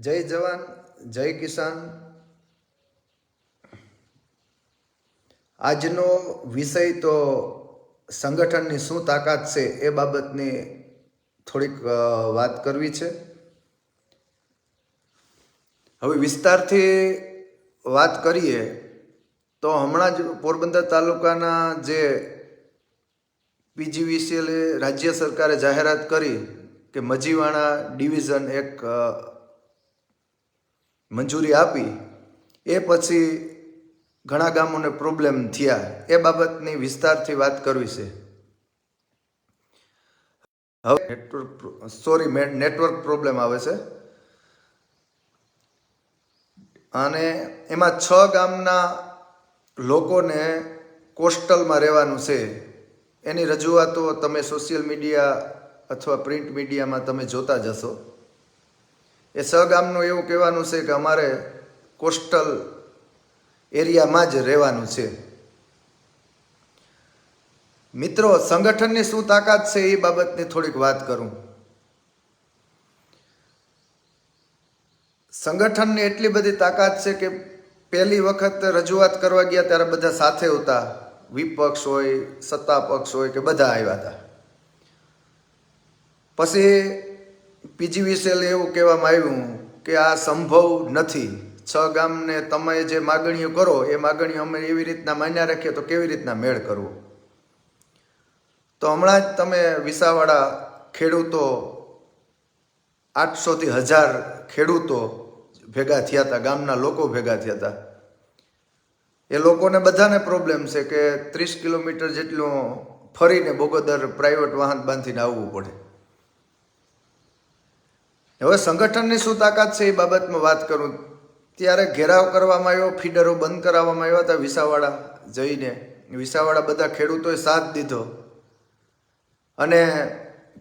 જય જવાન, જય કિસાન. આજનો વિષય તો સંગઠનની શું તાકાત છે એ બાબતની થોડીક વાત કરવી છે. હવે વિસ્તારથી વાત કરીએ તો હમણાં જ પોરબંદર તાલુકાના જે પીજીવીસીએલ રાજ્ય સરકારે જાહેરાત કરી કે મજીવાણા ડિવિઝન એક મંજૂરી આપી, એ પછી ઘણા ગામોને પ્રોબ્લેમ થયા. એ બાબતની વિસ્તારથી વાત કરવી છે. હવે નેટવર્ક સોરી નેટવર્ક પ્રોબ્લેમ આવે છે. અને એમાં છ ગામના લોકોને કોસ્ટલમાં રહેવાનું છે. એની રજૂઆતો તમે સોશિયલ મીડિયા અથવા પ્રિન્ટ મીડિયામાં તમે જોતા જશો એ સગામનું ગામનું એવું કહેવાનું છે કે અમારે કોસ્ટલ એરિયામાં જ રહેવાનું છે. મિત્રો, સંગઠનની શું તાકાત છે એ બાબતની થોડીક વાત કરું. સંગઠનની એટલી બધી તાકાત છે કે પહેલી વખત રજૂઆત કરવા ગયા ત્યારે બધા સાથે હતા. વિપક્ષ હોય સત્તા પક્ષ હોય કે બધા આવ્યા હતા. પછી પીજીવીસીએલ એવું કહેવામાં આવ્યું કે આ સંભવ નથી. છ ગામને તમે જે માગણીઓ કરો, એ માગણીઓ અમે એવી રીતના માન્યા રાખીએ તો કેવી રીતના મેળ કરવો? તો હમણાં જ તમે વિસાવાડા ખેડૂતો આઠસોથી હજાર ખેડૂતો ભેગા થયા હતા, ગામના લોકો ભેગા થયા હતા. એ લોકોને બધાને પ્રોબ્લેમ છે કે ત્રીસ કિલોમીટર જેટલું ફરીને બોગોદર પ્રાઇવેટ વાહન બાંધીને આવવું પડે. હવે સંગઠનની શું તાકાત છે એ બાબતમાં વાત કરું. ત્યારે ઘેરાવ કરવામાં આવ્યો, ફીડરો બંધ કરાવવામાં આવ્યા હતા વિસાવાડા જઈને. વિસાવાડા બધા ખેડૂતોએ સાથ દીધો. અને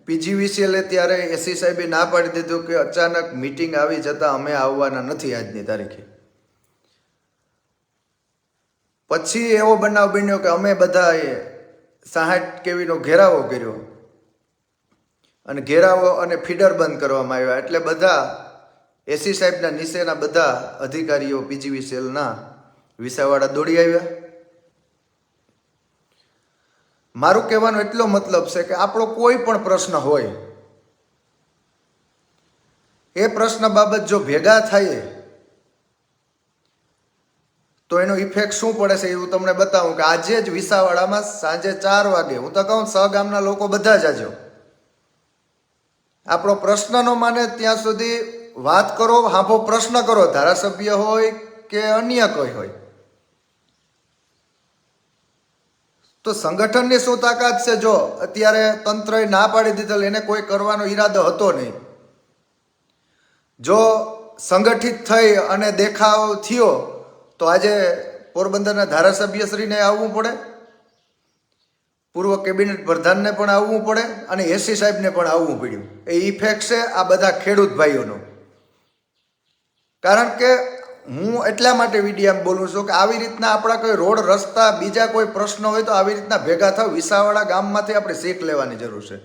પીજીવીસીએલે ત્યારે એસી સાહેબે ના પાડી દીધું કે અચાનક મીટિંગ આવી જતાં અમે આવવાના નથી આજની તારીખે. પછી એવો બનાવ બન્યો કે અમે બધાએ સાહીઠ કેવીનો ઘેરાવો કર્યો. અને ઘેરાવો અને ફીડર બંધ કરવામાં આવ્યા. એટલે બધા એસી સાહેબના નીચેના બધા અધિકારીઓ પીજીવી સેલના વિસાવાડા દોડી આવ્યા. મારું કહેવાનો એટલો મતલબ છે કે આપણો કોઈ પણ પ્રશ્ન હોય, એ પ્રશ્ન બાબત જો ભેગા થાય, તો એનો ઇફેક્ટ શું પડે છે એ હું તમને બતાવું કે આજે જ વિસાવાડામાં સાંજે ચાર વાગે, હું તો કહું સહગામના લોકો બધા જ આજો આપણો પ્રશ્ન ન માને ત્યાં સુધી વાત કરો હાંભો પ્રશ્ન કરો, ધારાસભ્ય હોય કે અન્ય કોઈ હોય. તો સંગઠનની શું તાકાત છે? જો અત્યારે તંત્રએ ના પાડી દીધેલ, એને કોઈ કરવાનો ઈરાદો હતો નહીં. જો સંગઠિત થઈ અને દેખાવ થયો, તો આજે પોરબંદરના ધારાસભ્યશ્રીને આવવું પડે. પૂર્વ કેબિનેટ પ્રધાનને પણ આવવું પડે અને એસી સાહેબને પણ આવવું પડ્યું. એ ઇફેક્ટ છે આ બધા ખેડૂત ભાઈઓનો. કારણ કે હું એટલા માટે વિડીયામાં બોલું છું કે આવી રીતના આપણા કોઈ રોડ, રસ્તા, બીજા કોઈ પ્રશ્ન હોય તો આવી રીતના ભેગા થાવ. વિસાવાડા ગામમાંથી આપણે શીખ લેવાની જરૂર છે.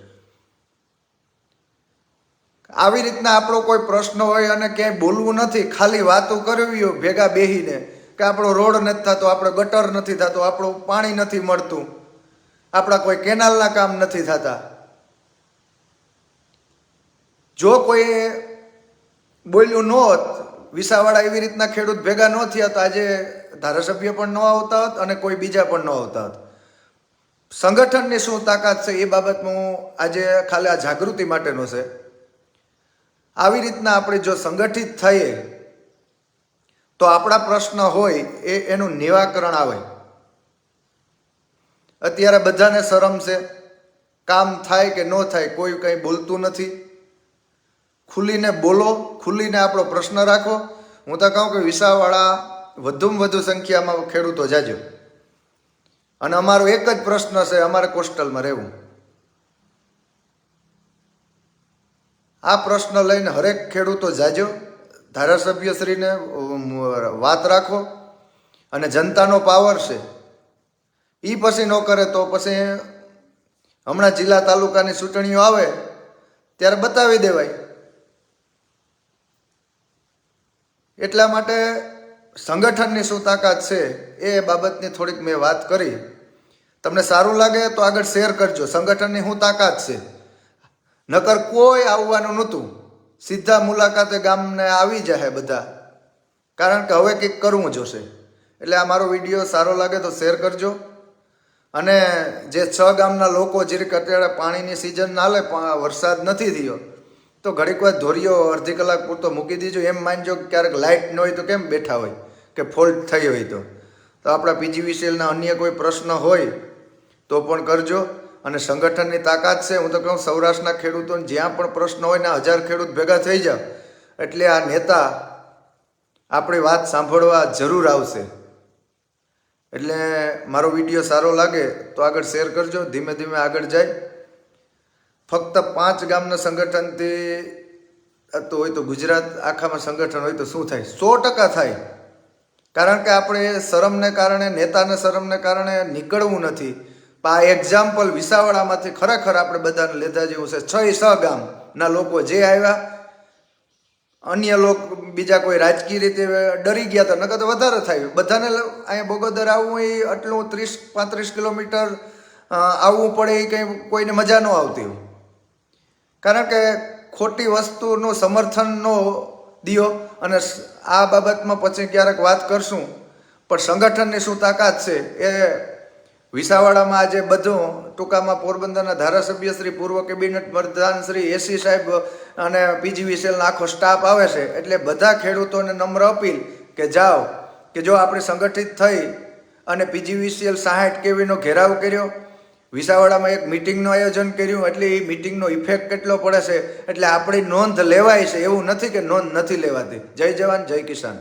આવી રીતના આપણો કોઈ પ્રશ્ન હોય અને ક્યાંય બોલવું નથી, ખાલી વાતો કરવી હોય, ભેગા બેહીને, કે આપણો રોડ નથી થતો, આપણો ગટર નથી થતો, આપણું પાણી નથી મળતું. આપણા કોઈ કેનાલના કામ નથી થતા. જો કોઈ બોલ્યું ન હોત, વિસાવાડા એવી રીતના ખેડૂત ભેગા ન થયા તો આજે ધારાસભ્ય પણ ન આવતા હોત અને કોઈ બીજા પણ ન આવતા હોત. સંગઠનની શું તાકાત છે એ બાબતમાં હું આજે ખાલી આ જાગૃતિ માટેનો છે. આવી રીતના આપણે જો સંગઠિત થઈએ, તો આપણા પ્રશ્ન હોય એ એનું નિરાકરણ આવે. અત્યારે બધાને શરમ છે. કામ થાય કે ન થાય કોઈ કંઈ બોલતું નથી. ખુલીને બોલો, ખુલીને આપણો પ્રશ્ન રાખો. હું તો કહું કે વિસાવાળા વધુમાં વધુ સંખ્યામાં ખેડૂતો જાજો. અને અમારો એક જ પ્રશ્ન છે, અમારે કોસ્ટલમાં રહેવું. આ પ્રશ્ન લઈને હરેક ખેડૂતો જાજો. ધારાસભ્યશ્રીને વાત રાખો. અને જનતાનો પાવર છે. એ પછી ન કરે તો પછી હમણાં જિલ્લા તાલુકાની ચૂંટણીઓ આવે, ત્યારે બતાવી દેવાય. એટલા માટે સંગઠનની શું તાકાત છે એ બાબતની થોડીક મેં વાત કરી. તમને સારું લાગે તો આગળ શેર કરજો. સંગઠનની શું તાકાત છે? નકર કોઈ આવવાનું નહોતું. સીધા મુલાકાતે ગામને આવી જાય બધા. કારણ કે હવે કંઈક કરવું જોશે. એટલે આ મારો વીડિયો સારો લાગે તો શેર કરજો. અને જે છ ગામના લોકો જીરક અત્યારે પાણીની સિઝન ના લે વરસાદ નથી થયો, તો ઘડીક વાર ધોરીઓ અડધી કલાક પૂરતો મૂકી દીજો. એમ માનજો કે ક્યારેક લાઇટ ન હોય તો કેમ બેઠા હોય? કે ફોલ્ટ થઈ હોય તો. તો આપણા પીજીવીસીએલના અન્ય કોઈ પ્રશ્ન હોય તો પણ કરજો. અને સંગઠનની તાકાત છે. હું તો કહું, સૌરાષ્ટ્રના ખેડૂતોને જ્યાં પણ પ્રશ્ન હોય ને હજાર ખેડૂત ભેગા થઈ જાવ એટલે આ નેતા આપણી વાત સાંભળવા જરૂર આવશે. એટલે મારો વીડિયો સારો લાગે તો આગળ શેર કરજો, ધીમે ધીમે આગળ જાય. ફક્ત પાંચ ગામના સંગઠનથી તો હોય તો ગુજરાત આખામાં સંગઠન હોય તો શું થાય? સો ટકા થાય. કારણ કે આપણે શરમને કારણે, નેતાને શરમને કારણે નીકળવું નથી. પણ આ એક્ઝામ્પલ વિસાવડામાંથી ખરેખર આપણે બધાને લેતા જેવું છે. છ સ ગામના લોકો જે આવ્યા અન્ય લોક બીજા કોઈ રાજકીય રીતે ડરી ગયા હતા. નકર તો વધારે થાય. બધાને અહીંયા બોગોદર આવવું એ આટલું ત્રીસ, પાંત્રીસ કિલોમીટર આવવું પડે એ કંઈ કોઈને મજા ન આવતી કારણ કે ખોટી વસ્તુનું સમર્થન ન દિયો અને આ બાબતમાં પછી ક્યારેક વાત કરશું. પણ સંગઠનની શું તાકાત છે એ વિસાવાડામાં આજે બધું ટૂંકામાં પોરબંદરના ધારાસભ્ય શ્રી પૂર્વ કેબિનેટ પ્રધાન શ્રી એસી સાહેબ અને પીજી વિસેલનો આખો સ્ટાફ આવે છે એટલે બધા ખેડૂતોને નમ્ર અપીલ કે જાઓ, કે જો આપણે સંગઠિત થઈ અને પીજી વિસીએલ સાહીઠ કેવીનો ઘેરાવ કર્યો, વિસાવાડામાં એક મિટિંગનું આયોજન કર્યું, એટલે એ મિટિંગનો ઇફેક્ટ કેટલો પડે છે, એટલે આપણી નોંધ લેવાય છે, એવું નથી કે નોંધ નથી લેવાતી. જય જવાન, જય કિસાન.